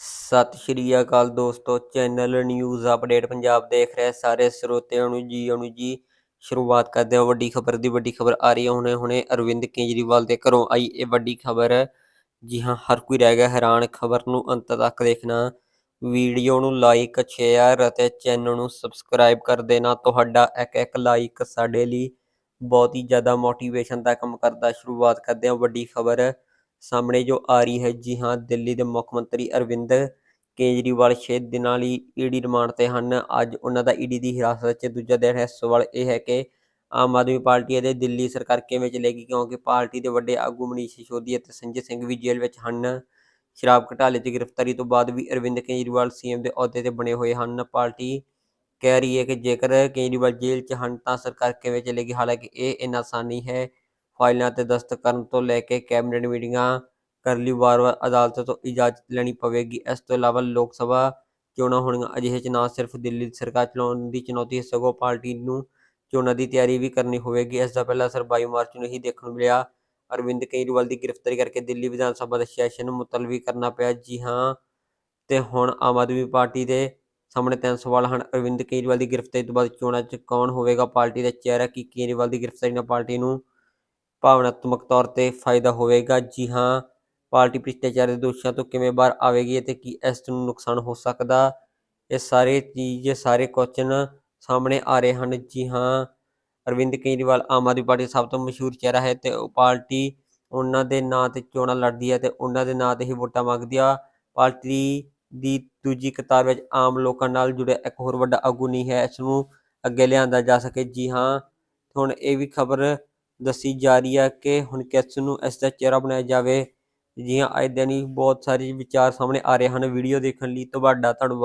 ਸਤਿ ਸ਼੍ਰੀ ਅਕਾਲ ਦੋਸਤੋ, channel news update Punjab ਦੇਖ ਰਹੇ ਸਾਰੇ ਸਰੋਤਿਆਂ ਨੂੰ ਜੀ ਨੂੰ ਜੀ। ਸ਼ੁਰੂਆਤ ਕਰਦੇ ਹਾਂ ਵੱਡੀ ਖਬਰ ਦੀ, ਵੱਡੀ ਖਬਰ ਆ ਰਹੀ ਹੈ ਹੁਣੇ ਹੁਣੇ ਅਰਵਿੰਦ ਕੇਜਰੀਵਾਲ ਦੇ ਘਰੋਂ ਆਈ ਇਹ ਵੱਡੀ ਖਬਰ। ਜੀ ਹਾਂ, ਹਰ ਕੋਈ ਰਹਿ ਗਿਆ ਹੈਰਾਨ, ਖਬਰ ਨੂੰ ਅੰਤ ਤੱਕ ਦੇਖਣਾ। ਵੀਡੀਓ ਨੂੰ ਲਾਈਕ ਸ਼ੇਅਰ ਅਤੇ ਚੈਨਲ ਨੂੰ ਸਬਸਕ੍ਰਾਈਬ ਕਰ ਦੇਣਾ। ਤੁਹਾਡਾ ਇੱਕ ਇੱਕ ਲਾਈਕ ਸਾਡੇ ਲਈ ਬਹੁਤ ਹੀ ਜ਼ਿਆਦਾ ਮੋਟੀਵੇਸ਼ਨ ਦਾ ਕੰਮ ਕਰਦਾ। ਸ਼ੁਰੂਆਤ ਕਰਦੇ ਹਾਂ ਵੱਡੀ ਖਬਰ। ਸਾਹਮਣੇ ਜੋ ਆ ਰਹੀ ਹੈ ਜੀ ਹਾਂ, ਦਿੱਲੀ ਦੇ ਮੁੱਖ ਮੰਤਰੀ ਅਰਵਿੰਦ ਕੇਜਰੀਵਾਲ 6 ਦਿਨਾਂ ਲਈ ਈਡੀ ਰਿਮਾਂਡ ਤੇ ਹਨ। ਅੱਜ ਉਹਨਾਂ ਦਾ ਈਡੀ ਦੀ ਹਿਰਾਸਤ 'ਚ ਦੂਜਾ ਦਿਨ ਹੈ। ਸਵਾਲ ਇਹ ਹੈ ਕਿ ਆਮ ਆਦਮੀ ਪਾਰਟੀ ਅਤੇ ਦਿੱਲੀ ਸਰਕਾਰ ਕਿਵੇਂ ਚਲੇਗੀ? ਕਿਉਂਕਿ ਪਾਰਟੀ ਦੇ ਵੱਡੇ ਆਗੂ ਮਨੀਸ਼ ਸਿਸੋਦੀਆ ਅਤੇ ਸੰਜੇ ਸਿੰਘ ਵੀ ਜੇਲ੍ਹ ਵਿੱਚ ਹਨ। ਸ਼ਰਾਬ ਘਟਾਲੇ 'ਚ ਗ੍ਰਿਫਤਾਰੀ ਤੋਂ ਬਾਅਦ ਵੀ ਅਰਵਿੰਦ ਕੇਜਰੀਵਾਲ ਸੀਐਮ ਦੇ ਅਹੁਦੇ ਤੇ ਬਣੇ ਹੋਏ ਹਨ। ਪਾਰਟੀ ਕਹਿ ਰਹੀ ਹੈ ਕਿ ਜੇਕਰ ਕੇਜਰੀਵਾਲ ਜੇਲ੍ਹ 'ਚ ਹਨ ਤਾਂ ਸਰਕਾਰ ਕਿਵੇਂ ਚਲੇਗੀ? ਹਾਲਾਂਕਿ ਇਹ ਇੰਨਾ ਆਸਾਨ ਨਹੀਂ ਹੈ। ਫਾਈਲਾਂ ਤੇ ਦਸਤਖਤ ਕਰਨ ਤੋਂ ਲੈ ਕੇ ਕੈਬਨਿਟ ਮੀਟਿੰਗਾਂ ਕਰਨ ਲਈ ਵਾਰ-ਵਾਰ ਅਦਾਲਤ ਤੋਂ ਇਜਾਜ਼ਤ ਲੈਣੀ ਪਵੇਗੀ। ਇਸ ਤੋਂ ਇਲਾਵਾ ਲੋਕ ਸਭਾ ਚੋਣਾਂ ਹੋਣੀਆਂ ਅਜਿਹੇ 'ਚ ਨਾ ਸਿਰਫ ਦਿੱਲੀ ਸਰਕਾਰ ਚਲਾਉਣ ਦੀ ਚੁਣੌਤੀ ਹੈ, ਸਗੋਂ ਪਾਰਟੀ ਨੂੰ ਚੋਣਾਂ ਦੀ ਤਿਆਰੀ ਵੀ ਕਰਨੀ ਹੋਵੇਗੀ। ਇਸ ਦਾ ਪਹਿਲਾ ਅਸਰ 22 ਮਾਰਚ ਨੂੰ ਹੀ ਦੇਖਣ ਨੂੰ ਮਿਲਿਆ। ਅਰਵਿੰਦ ਕੇਜਰੀਵਾਲ ਦੀ ਗ੍ਰਿਫਤਾਰੀ ਕਰਕੇ ਦਿੱਲੀ ਵਿਧਾਨ ਸਭਾ ਦਾ ਸੈਸ਼ਨ ਮੁਲਤਵੀ ਕਰਨਾ ਪਿਆ। ਜੀ ਹਾਂ, ਤੇ ਹੁਣ ਆਮ ਆਦਮੀ ਪਾਰਟੀ ਦੇ ਸਾਹਮਣੇ ਤਿੰਨ ਸਵਾਲ ਹਨ। ਅਰਵਿੰਦ ਕੇਜਰੀਵਾਲ ਦੀ ਗ੍ਰਿਫਤਾਰੀ ਤੋਂ ਬਾਅਦ ਚੋਣਾਂ 'ਚ ਕੌਣ ਹੋਵੇਗਾ? ਪਾਰਟੀ ਦਾ ਚਿਹਰਾ ਕੀ? ਕੇਜਰੀਵਾਲ ਦੀ ਗ੍ਰਿਫਤਾਰੀ ਨਾਲ ਪਾਰਟੀ ਨੂੰ ਭਾਵਨਾਤਮਕ ਤੌਰ ਤੇ ਫਾਇਦਾ ਹੋਵੇਗਾ। ਜੀ ਹਾਂ, ਪਾਰਟੀ ਭ੍ਰਿਸ਼ਟਾਚਾਰ ਦੇ ਦੋਸ਼ਾਂ ਤੋਂ ਕਿਵੇਂ ਬਾਹਰ ਆਵੇਗੀ ਅਤੇ ਕੀ ਇਸ ਨੂੰ ਨੁਕਸਾਨ ਹੋ ਸਕਦਾ? ਇਹ ਸਾਰੇ ਚੀਜ਼, ਸਾਰੇ ਕੁਐਸਚਨ ਸਾਹਮਣੇ ਆ ਰਹੇ ਹਨ। ਜੀ ਹਾਂ, ਅਰਵਿੰਦ ਕੇਜਰੀਵਾਲ ਆਮ ਆਦਮੀ ਪਾਰਟੀ ਦਾ ਸਭ ਤੋਂ ਮਸ਼ਹੂਰ ਚਿਹਰਾ ਹੈ ਤੇ ਉਹ ਪਾਰਟੀ ਉਹਨਾਂ ਦੇ ਨਾਂ ਤੇ ਚੋਣਾਂ ਲੜਦੀ ਹੈ ਤੇ ਉਹਨਾਂ ਦੇ ਨਾਂ ਤੇ ਹੀ ਵੋਟਾਂ ਮੰਗਦੀ ਆ। ਪਾਰਟੀ ਦੀ ਦੂਜੀ ਕਤਾਰ ਵਿੱਚ ਆਮ ਲੋਕਾਂ ਨਾਲ ਜੁੜਿਆ ਇੱਕ ਹੋਰ ਵੱਡਾ ਆਗੂ ਨਹੀਂ ਹੈ। ਇਸ ਨੂੰ ਅੱਗੇ ਲਿਆਂਦਾ ਜਾ ਸਕੇ। ਜੀ ਹਾਂ, ਹੁਣ ਇਹ ਵੀ ਖਬਰ ਦੱਸੀ ਜਾ ਰਹੀ ਹੈ ਕਿ ਹੁਣ ਕਿਸ ਨੂੰ ਇਸ ਦਾ ਚਿਹਰਾ ਬਣਾਇਆ ਜਾਵੇ ਜੀ ਹਾਂ ਅੱਜ ਬਹੁਤ ਸਾਰੇ ਵਿਚਾਰ ਸਾਹਮਣੇ ਆ ਰਹੇ ਹਨ। ਵੀਡੀਓ ਦੇਖਣ ਲਈ ਤੁਹਾਡਾ ਧੰਨਵਾਦ।